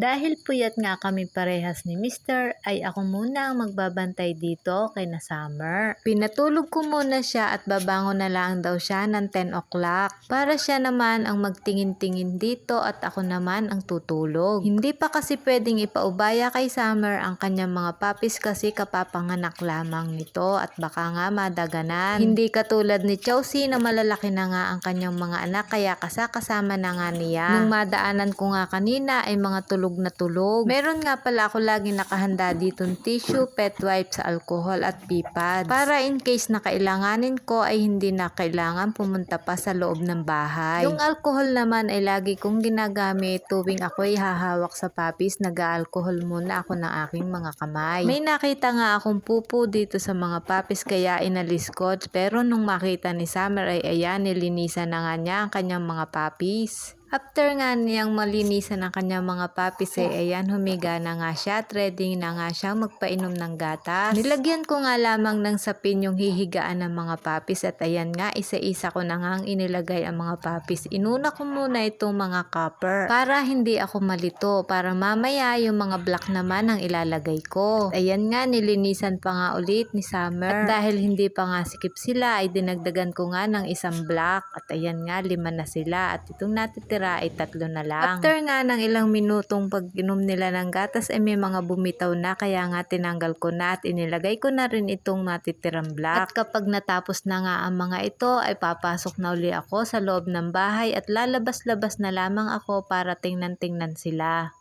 Dahil puyat nga kami parehas ni Mister, ay ako muna ang magbabantay dito kay na Summer. Pinatulog ko muna siya at babangon na lang daw siya ng 10 o'clock. Para siya naman ang magtingin-tingin dito at ako naman ang tutulog. Hindi pa kasi pwedeng ipaubaya kay Summer ang kanyang mga papis kasi kapapanganak lamang nito at baka nga madaganan. Hindi katulad ni Chelsea na malalaki na nga ang kanyang mga anak kaya kasakasama na nga niya. Nung madaanan ko nga kanina ay mga tulog na tulog. Meron nga pala ako lagi nakahanda ditong tissue, pet wipes, alcohol at pipad. Para in case na kailanganin ko ay hindi na kailangan pumunta pa sa loob ng bahay. Yung alcohol naman ay lagi kong ginagamit tuwing ako ay hahawak sa papis, nag-alcohol muna ako ng aking mga kamay. May nakita nga akong pupo dito sa mga papis kaya inalis ko pero nung makita ni Summer ay ayan nilinisan na nga niya ang kanyang mga papis. After nga niyang malinisan ang kanyang mga papis ay ayan humiga na nga siya at ready na nga siya magpainom ng gatas. Nilagyan ko nga lamang ng sapin yung hihigaan ng mga papis at ayan nga isa-isa ko na nga ang inilagay ang mga papis. Inuna ko muna itong mga copper para hindi ako malito para mamaya yung mga black naman ang ilalagay ko. Ayan nga nilinisan pa nga ulit ni Summer at dahil hindi pa nga sikip sila ay dinagdagan ko nga ng isang black at ayan nga lima na sila at itong natitira ay tatlo na lang. After nga ng ilang minutong pag-inom nila ng gatas ay may mga bumitaw na kaya nga tinanggal ko na at inilagay ko na rin itong matitirang black. At kapag natapos na nga ang mga ito ay papasok na uli ako sa loob ng bahay at lalabas-labas na lamang ako para tingnan-tingnan sila.